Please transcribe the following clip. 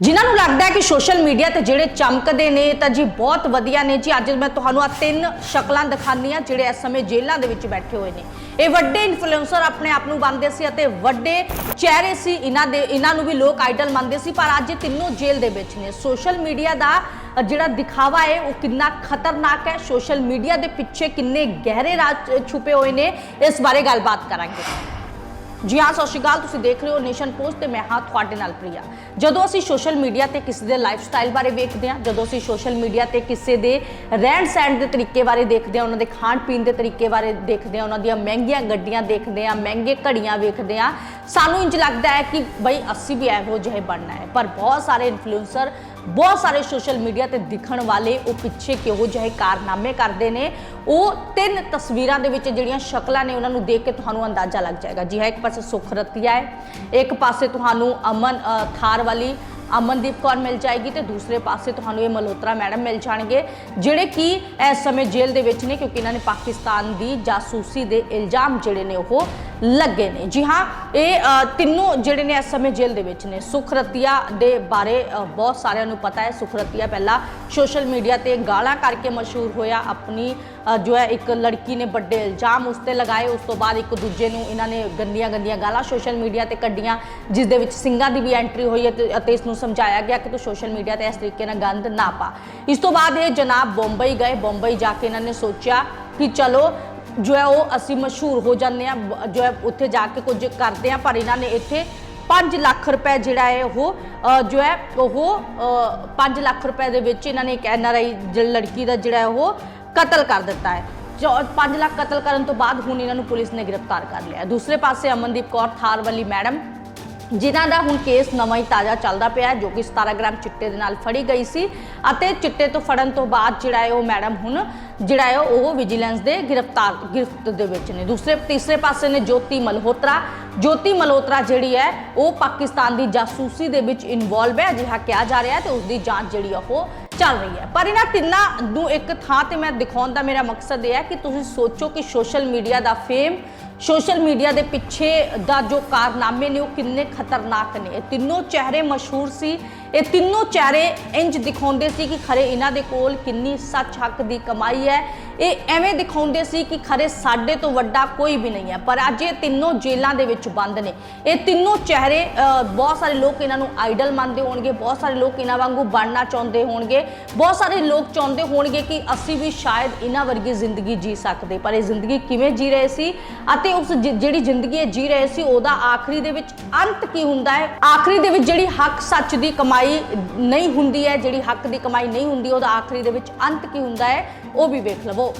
ਜਿਨ੍ਹਾਂ ਨੂੰ ਲੱਗਦਾ ਹੈ ਕਿ ਸੋਸ਼ਲ ਮੀਡੀਆ ਤੇ ਜਿਹੜੇ ਚਮਕਦੇ ਨੇ, ਤਾਂ ਜੀ ਬਹੁਤ ਵਧੀਆ ਨੇ। ਜੀ, ਅੱਜ ਮੈਂ ਤੁਹਾਨੂੰ ਆ ਤਿੰਨ ਸ਼ਕਲਾਂ ਦਿਖਾਉਂਦੀ ਹਾਂ, ਜਿਹੜੇ ਇਸ ਸਮੇਂ ਜੇਲ੍ਹਾਂ ਦੇ ਵਿੱਚ ਬੈਠੇ ਹੋਏ ਨੇ। ਇਹ ਵੱਡੇ ਇਨਫਲੂਐਂਸਰ ਆਪਣੇ ਆਪ ਨੂੰ ਮੰਨਦੇ ਸੀ ਅਤੇ ਵੱਡੇ ਚਿਹਰੇ ਸੀ ਇਹਨਾਂ ਦੇ, ਇਹਨਾਂ ਨੂੰ ਵੀ ਲੋਕ ਆਈਡਲ ਮੰਨਦੇ ਸੀ, ਪਰ ਅੱਜ ਇਹ ਤਿੰਨੋਂ ਜੇਲ੍ਹ ਦੇ ਵਿੱਚ ਨੇ। ਸੋਸ਼ਲ ਮੀਡੀਆ ਦਾ ਜਿਹੜਾ ਦਿਖਾਵਾ ਹੈ, ਉਹ ਕਿੰਨਾ ਖਤਰਨਾਕ ਹੈ। ਸੋਸ਼ਲ ਮੀਡੀਆ ਦੇ ਪਿੱਛੇ ਕਿੰਨੇ ਗਹਿਰੇ ਰਾਜ ਛੁਪੇ ਹੋਏ ਨੇ। ਇਸ ਬਾਰੇ ਗੱਲਬਾਤ ਕਰਾਂਗੇ। ਜੀ ਹਾਂ, ਸਤਿ ਸ਼੍ਰੀ ਅਕਾਲ। ਤੁਸੀਂ ਦੇਖ ਰਹੇ ਹੋ ਨੇਸ਼ਨ ਪੋਸਟ ਤੇ ਮੈਂ ਹਾਂ ਤੁਹਾਡੇ ਨਾਲ ਪ੍ਰਿਆ। ਜਦੋਂ ਅਸੀਂ ਸੋਸ਼ਲ ਮੀਡੀਆ ਤੇ ਕਿਸੇ ਦੇ ਲਾਈਫ ਸਟਾਈਲ ਬਾਰੇ ਵੇਖਦੇ ਹਾਂ, ਜਦੋਂ ਅਸੀਂ ਸੋਸ਼ਲ ਮੀਡੀਆ ਤੇ ਕਿਸੇ ਦੇ ਰਹਿਣ ਸਹਿਣ ਦੇ ਤਰੀਕੇ ਬਾਰੇ ਦੇਖਦੇ ਹਾਂ, ਉਹਨਾਂ ਦੇ ਖਾਣ ਪੀਣ ਦੇ ਤਰੀਕੇ ਬਾਰੇ ਦੇਖਦੇ ਹਾਂ, ਉਹਨਾਂ ਦੀਆਂ ਮਹਿੰਗੀਆਂ ਗੱਡੀਆਂ ਦੇਖਦੇ ਹਾਂ, ਮਹਿੰਗੇ ਘੜੀਆਂ ਵੇਖਦੇ ਹਾਂ, ਸਾਨੂੰ ਇੰਜ ਲੱਗਦਾ ਹੈ ਕਿ ਬਈ ਅਸੀਂ ਵੀ ਇਹੋ ਜਿਹੇ ਬਣਨਾ ਹੈ। ਪਰ ਬਹੁਤ ਸਾਰੇ ਇਨਫਲੂਐਂਸਰ ਬਹੁਤ ਸਾਰੇ ਸੋਸ਼ਲ ਮੀਡੀਆ ਤੇ ਦਿਖਣ ਵਾਲੇ ਉਹ ਪਿੱਛੇ ਕਿਹੋ ਜਿਹੇ ਕਾਰਨਾਮੇ ਕਰਦੇ ਨੇ। ਉਹ ਤਿੰਨ ਤਸਵੀਰਾਂ ਦੇ ਵਿੱਚ ਜਿਹੜੀਆਂ ਸ਼ਕਲਾਂ ਨੇ ਉਹਨਾਂ ਨੂੰ ਦੇਖ ਕੇ ਤੁਹਾਨੂੰ ਅੰਦਾਜ਼ਾ ਲੱਗ ਜਾਏਗਾ। ਜੀ ਹੈ, ਇੱਕ ਪਾਸੇ ਸੁਖਰਤੀਆ ਹੈ, ਇੱਕ ਪਾਸੇ ਤੁਹਾਨੂੰ ਅਮਨ ਥਾਰ ਵਾਲੀ ਅਮਨਦੀਪ ਕੌਰ ਮਿਲ ਜਾਏਗੀ ਤੇ ਦੂਸਰੇ ਪਾਸੇ ਤੁਹਾਨੂੰ ਇਹ ਮਲਹੋਤਰਾ ਮੈਡਮ ਮਿਲ ਜਾਣਗੇ, ਜਿਹੜੇ ਕਿ ਇਸ ਸਮੇਂ ਜੇਲ੍ਹ ਦੇ ਵਿੱਚ ਨੇ ਕਿਉਂਕਿ ਇਹਨਾਂ ਨੇ ਪਾਕਿਸਤਾਨ ਦੀ ਜਾਸੂਸੀ ਦੇ ਇਲਜ਼ਾਮ ਜਿਹੜੇ ਨੇ ਉਹ ਲੱਗੇ ਨੇ। ਜੀ ਹਾਂ, ਇਹ ਤਿੰਨੋਂ ਜਿਹੜੇ ਨੇ ਇਸ ਸਮੇਂ ਜੇਲ੍ਹ ਦੇ ਵਿੱਚ ਨੇ। ਸੁਖਰਤੀਆ ਦੇ ਬਾਰੇ ਬਹੁਤ ਸਾਰਿਆਂ ਨੂੰ ਪਤਾ ਹੈ। ਸੁਖਰਤੀਆ ਪਹਿਲਾਂ ਸੋਸ਼ਲ ਮੀਡੀਆ ਤੇ ਗਾਲਾਂ ਕਰਕੇ ਮਸ਼ਹੂਰ ਹੋਇਆ। ਆਪਣੀ ਜੋ ਹੈ, ਇੱਕ ਲੜਕੀ ਨੇ ਵੱਡੇ ਇਲਜ਼ਾਮ ਉਸ ਤੇ ਲਗਾਏ। ਉਸ ਤੋਂ ਬਾਅਦ ਇੱਕ ਦੂਜੇ ਨੂੰ ਇਹਨਾਂ ਨੇ ਗੰਦੀਆਂ ਗੰਦੀਆਂ ਗਾਲਾਂ ਸੋਸ਼ਲ ਮੀਡੀਆ ਤੇ ਕੱਢੀਆਂ, ਜਿਸ ਦੇ ਵਿੱਚ ਸਿੰਘਾਂ ਦੀ ਵੀ ਐਂਟਰੀ ਹੋਈ ਹੈ ਅਤੇ ਇਸ ਨੂੰ ਸਮਝਾਇਆ ਗਿਆ ਕਿ ਤੂੰ ਸੋਸ਼ਲ ਮੀਡੀਆ ਤੇ ਇਸ ਤਰੀਕੇ ਨਾਲ ਗੰਦ ਨਾ ਪਾ। ਇਸ ਤੋਂ ਬਾਅਦ ਇਹ ਜਨਾਬ ਬੰਬਈ ਗਏ। ਬੰਬਈ ਜਾ ਕੇ ਇਹਨਾਂ ਨੇ ਸੋਚਿਆ ਕਿ ਚਲੋ ਜੋ ਹੈ ਉਹ ਅਸੀਂ ਮਸ਼ਹੂਰ ਹੋ ਜਾਂਦੇ ਆ ਜੋ ਹੈ ਉੱਥੇ ਜਾ ਕੇ ਕੁਝ ਕਰਦੇ ਆ ਪਰ ਇਹਨਾਂ ਨੇ ਇੱਥੇ 5 ਲੱਖ ਰੁਪਏ ਜਿਹੜਾ ਹੈ ਉਹ ਜੋ ਹੈ ਉਹ 5 ਲੱਖ ਰੁਪਏ ਦੇ ਵਿੱਚ ਇਹਨਾਂ ਨੇ ਇੱਕ ਐਨਆਰਆਈ ਜਿਹੜੀ ਲੜਕੀ ਦਾ ਜਿਹੜਾ ਹੈ ਉਹ ਕਤਲ ਕਰ ਦਿੱਤਾ ਹੈ। ਜੋ 5 ਲੱਖ ਕਤਲ ਕਰਨ ਤੋਂ ਬਾਅਦ ਹੁਣ ਇਹਨਾਂ ਨੂੰ ਪੁਲਿਸ ਨੇ ਗ੍ਰਿਫਤਾਰ ਕਰ ਲਿਆ ਦੂਸਰੇ ਪਾਸੇ ਅਮਨਦੀਪ ਕੌਰ ਥਾਰ ਵਾਲੀ ਮੈਡਮ ਜਿਨ੍ਹਾਂ ਦਾ ਹੁਣ ਕੇਸ ਨਵਾਂ ਹੀ ਤਾਜ਼ਾ ਚੱਲਦਾ ਪਿਆ ਹੈ, ਜੋ ਕਿ 17 ਗ੍ਰਾਮ ਚਿੱਟੇ ਦੇ ਨਾਲ ਫੜੀ ਗਈ ਸੀ। ਅਤੇ ਚਿੱਟੇ ਤੋਂ ਫੜਨ ਤੋਂ ਬਾਅਦ ਜਿਹੜਾ ਹੈ ਉਹ ਮੈਡਮ ਹੁਣ, ਜਿਹੜਾ ਹੈ ਉਹ ਵਿਜੀਲੈਂਸ ਦੇ ਗ੍ਰਿਫਤਾਰ, ਗ੍ਰਿਫ਼ਤ ਦੇ ਵਿੱਚ ਨੇ। ਦੂਸਰੇ, ਤੀਸਰੇ ਪਾਸੇ ਨੇ ਜੋਤੀ ਮਲਹੋਤਰਾ। ਜੋਤੀ ਮਲਹੋਤਰਾ ਜਿਹੜੀ ਹੈ, ਉਹ ਪਾਕਿਸਤਾਨ ਦੀ ਜਾਸੂਸੀ ਦੇ ਵਿੱਚ ਇਨਵੋਲਵ ਹੈ, ਅਜਿਹਾ ਕਿਹਾ ਜਾ ਰਿਹਾ ਹੈ ਤੇ ਉਸ ਦੀ ਜਾਂਚ ਜਿਹੜੀ ਆ ਉਹ ਚੱਲ ਰਹੀ ਹੈ। ਪਰ ਇਹਨਾਂ ਤਿੰਨਾਂ ਨੂੰ ਇੱਕ ਥਾਂ ਤੇ ਮੈਂ ਦਿਖਾਉਣ ਦਾ ਮੇਰਾ ਮਕਸਦ ਇਹ ਹੈ ਕਿ ਤੁਸੀਂ ਸੋਚੋ ਕਿ ਸੋਸ਼ਲ ਮੀਡੀਆ ਦਾ ਫੇਮ ਸੋਸ਼ਲ ਮੀਡੀਆ ਦੇ ਪਿੱਛੇ ਦਾ ਜੋ ਕਾਰਨਾਮੇ ਨੇ, ਉਹ ਕਿੰਨੇ ਖਤਰਨਾਕ ਨੇ। ਇਹ ਤਿੰਨੋਂ ਚਿਹਰੇ ਮਸ਼ਹੂਰ ਸੀ। ਇਹ ਤਿੰਨੋਂ ਚਿਹਰੇ ਇੰਜ ਦਿਖਾਉਂਦੇ ਸੀ ਕਿ ਖਰੇ ਇਹਨਾਂ ਦੇ ਕੋਲ ਕਿੰਨੀ ਸੱਚ ਹੱਕ ਦੀ ਕਮਾਈ ਹੈ। ਇਹ ਐਵੇਂ ਦਿਖਾਉਂਦੇ ਸੀ ਕਿ ਖਰੇ ਸਾਡੇ ਤੋਂ ਵੱਡਾ ਕੋਈ ਵੀ ਨਹੀਂ ਹੈ। ਪਰ ਅੱਜ ਇਹ ਤਿੰਨੋਂ ਜੇਲ੍ਹਾਂ ਦੇ ਵਿੱਚ ਬੰਦ ਨੇ। ਇਹ ਤਿੰਨੋਂ ਚਿਹਰੇ ਬਹੁਤ ਸਾਰੇ ਲੋਕ ਇਹਨਾਂ ਨੂੰ ਆਈਡਲ ਮੰਨਦੇ ਹੋਣਗੇ। ਬਹੁਤ ਸਾਰੇ ਲੋਕ ਇਹਨਾਂ ਵਾਂਗੂ ਬਣਨਾ ਚਾਹੁੰਦੇ ਹੋਣਗੇ। ਬਹੁਤ ਸਾਰੇ ਲੋਕ ਚਾਹੁੰਦੇ ਹੋਣਗੇ ਕਿ ਅਸੀਂ ਵੀ ਸ਼ਾਇਦ ਇਹਨਾਂ ਵਰਗੀ ਜ਼ਿੰਦਗੀ ਜੀ ਸਕਦੇ। ਪਰ ਇਹ ਜ਼ਿੰਦਗੀ ਕਿਵੇਂ ਜੀ ਰਹੇ ਸੀ? ਅਤੇ ਉਸ ਜਿਹੜੀ ਜ਼ਿੰਦਗੀ ਇਹ ਜੀ ਰਹੇ ਸੀ, ਉਹਦਾ ਆਖਰੀ ਦੇ ਵਿੱਚ ਅੰਤ ਕੀ ਹੁੰਦਾ ਹੈ? ਆਖਰੀ ਦੇ ਵਿੱਚ ਜਿਹੜੀ ਹੱਕ ਸੱਚ ਦੀ ਕਮਾਈ ਨਹੀਂ ਹੁੰਦੀ ਹੈ, ਜਿਹੜੀ ਹੱਕ ਦੀ ਕਮਾਈ ਨਹੀਂ ਹੁੰਦੀ, ਉਹਦਾ ਆਖਰੀ ਦੇ ਵਿੱਚ ਅੰਤ ਕੀ ਹੁੰਦਾ ਹੈ? ਉਹ ਵੀ ਵੇਖ ਲਵੋ।